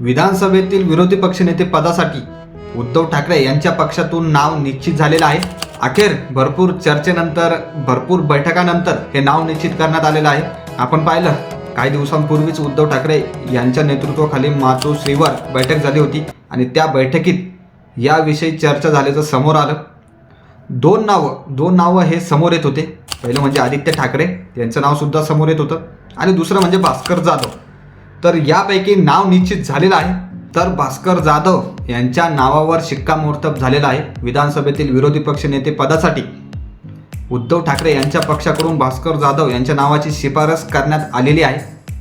विधानसभेतील विरोधी पक्षनेते पदासाठी उद्धव ठाकरे यांच्या पक्षातून नाव निश्चित झालेलं आहे. अखेर भरपूर चर्चेनंतर भरपूर बैठकानंतर हे नाव निश्चित करण्यात आलेलं आहे. आपण पाहिलं काही दिवसांपूर्वीच उद्धव ठाकरे यांच्या नेतृत्वाखाली मातोश्रीवर बैठक झाली होती आणि त्या बैठकीत याविषयी चर्चा झाल्याचं समोर आलं. दोन नावं दोन नावं हे समोर येत होते. पहिलं म्हणजे आदित्य ठाकरे यांचं नावसुद्धा समोर येत होतं. आणि दुसरं म्हणजे भास्कर जाधव. तर यापैकी नाव निश्चित झालेलं आहे. तर भास्कर जाधव यांच्या नावावर शिक्कामोर्तब झालेला आहे विधानसभेतील विरोधी पक्षनेते पदासाठी. उद्धव ठाकरे यांच्या पक्षाकडून भास्कर जाधव यांच्या नावाची शिफारस करण्यात आलेली आहे.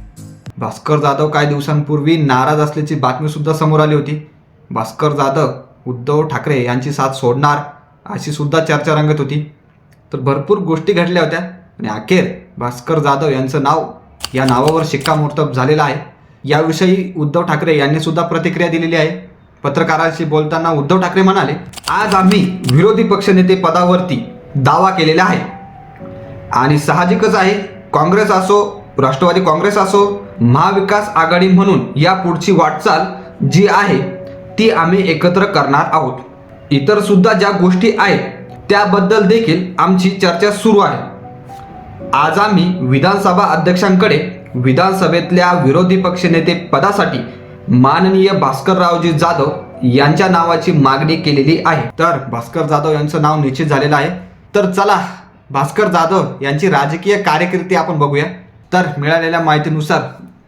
भास्कर जाधव काही दिवसांपूर्वी नाराज असल्याची बातमीसुद्धा समोर आली होती. भास्कर जाधव उद्धव ठाकरे यांची साथ सोडणार अशी सुद्धा चर्चा रंगत होती. तर भरपूर गोष्टी घडल्या होत्या. आणि अखेर भास्कर जाधव यांचं नाव या नावावर शिक्कामोर्तब झालेलं आहे. याविषयी उद्धव ठाकरे यांनी सुद्धा प्रतिक्रिया दिलेली आहे. पत्रकारांशी बोलताना उद्धव ठाकरे म्हणाले आज आम्ही विरोधी पक्षनेते पदावरती दावा केलेला आहे. आणि साहजिकच आहे काँग्रेस असो राष्ट्रवादी काँग्रेस असो महाविकास आघाडी म्हणून या पुढची वाटचाल जी आहे ती आम्ही एकत्र करणार आहोत. इतर सुद्धा ज्या गोष्टी आहेत त्याबद्दल देखील आमची चर्चा सुरू आहे. आज आम्ही विधानसभा अध्यक्षांकडे विधानसभेतल्या विरोधी पक्षनेते पदासाठी माननीय भास्कररावजी जाधव यांच्या नावाची मागणी केलेली आहे. तर भास्कर जाधव यांचं नाव निश्चित झालेलं आहे. तर चला भास्कर जाधव यांची राजकीय कारकिर्दी आपण बघूया. तर मिळालेल्या माहितीनुसार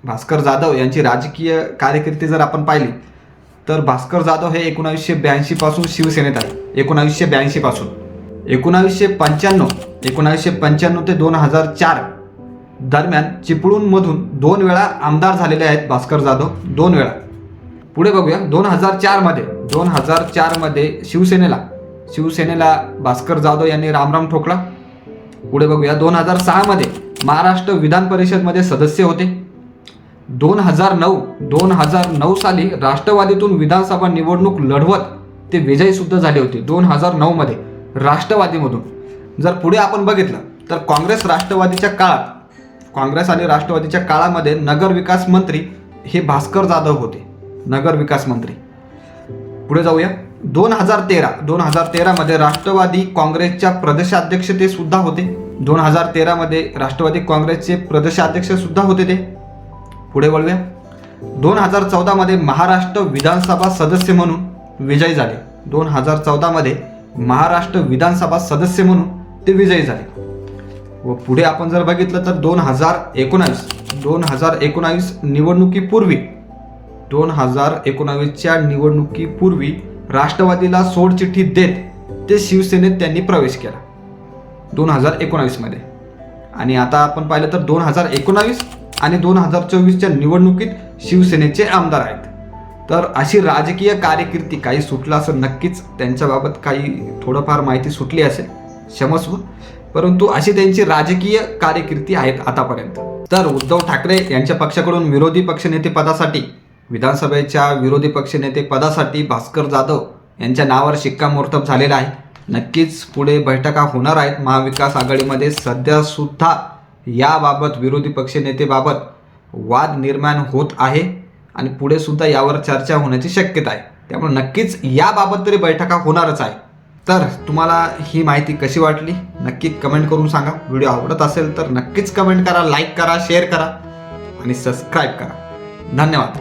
भास्कर जाधव यांची राजकीय कारकिर्दी जर आपण पाहिली तर भास्कर जाधव हे एकोणावीसशे ब्याऐंशीपासून शिवसेनेत आहे एकोणावीसशे ब्याऐंशीपासून एकोणावीसशे पंच्याण्णव एकोणावीसशे पंच्याण्णव ते दोन हजार चार दरम्यान चिपळूणमधून दोन वेळा आमदार झालेले आहेत भास्कर जाधव. दोन वेळा. पुढे बघूया. दोन हजार चारमध्ये दोन हजार चारमध्ये शिवसेनेला शिवसेनेला भास्कर जाधव यांनी रामराम ठोकला. पुढे बघूया. दोन हजार सहामध्ये महाराष्ट्र विधान परिषदमध्ये सदस्य होते. दोन हजार नऊ दोन हजार नऊ साली राष्ट्रवादीतून विधानसभा निवडणूक लढवत ते विजयीसुद्धा झाले होते. दोन हजार नऊमध्ये राष्ट्रवादीमधून. जर पुढे आपण बघितलं तर काँग्रेस राष्ट्रवादीच्या काळात काँग्रेस आणि राष्ट्रवादीच्या काळामध्ये नगर विकास मंत्री हे भास्कर जाधव होते. नगर विकास मंत्री. पुढे जाऊया. दोन हजार तेरा दोन हजार तेरामध्ये राष्ट्रवादी काँग्रेसच्या प्रदेशाध्यक्ष ते सुद्धा होते. दोन हजार तेरामध्ये राष्ट्रवादी काँग्रेसचे प्रदेशाध्यक्ष सुद्धा होते ते. पुढे वळूया. दोन हजार चौदामध्ये महाराष्ट्र विधानसभा सदस्य म्हणून विजयी झाले. दोन हजार चौदामध्ये महाराष्ट्र विधानसभा सदस्य म्हणून ते विजयी झाले. व पुढे आपण जर बघितलं तर दोन हजार एकोणावीस दोन हजार एकोणावीस निवडणुकीपूर्वी दोन हजार एकोणावीसच्या निवडणुकीपूर्वी राष्ट्रवादीला सोडचिठ्ठी देत ते शिवसेनेत त्यांनी प्रवेश केला. दोन हजार एकोणावीसमध्ये आणि आता आपण पाहिलं तर दोन हजार एकोणावीस आणि दोन हजार चोवीसच्या निवडणुकीत शिवसेनेचे आमदार आहेत. तर अशी राजकीय कार्यकिर्ती काही सुटलं असं नक्कीच त्यांच्याबाबत काही थोडंफार माहिती सुटली असेल. क्षमस्व. परंतु अशी त्यांची राजकीय कार्यकिर्ती आहेत आतापर्यंत. तर उद्धव ठाकरे यांच्या पक्षाकडून विरोधी पक्षनेते पदासाठी विधानसभेच्या विरोधी पक्षनेते पदासाठी भास्कर जाधव यांच्या नावावर शिक्कामोर्तब झालेला आहे. नक्कीच पुढे बैठका होणार आहेत. महाविकास आघाडीमध्ये सध्यासुद्धा याबाबत विरोधी पक्षनेतेबाबत वाद निर्माण होत आहे आणि पुढे सुद्धा यावर चर्चा होण्याची शक्यता आहे. त्यामुळे नक्कीच याबाबत तरी बैठका होणारच आहे तर तुम्हाला ही माहिती कशी वाटली? नक्की कमेंट करून सांगा. व्हिडिओ आवडत असेल तर नक्कीच कमेंट करा लाईक करा शेअर करा आणि सबस्क्राईब करा. धन्यवाद.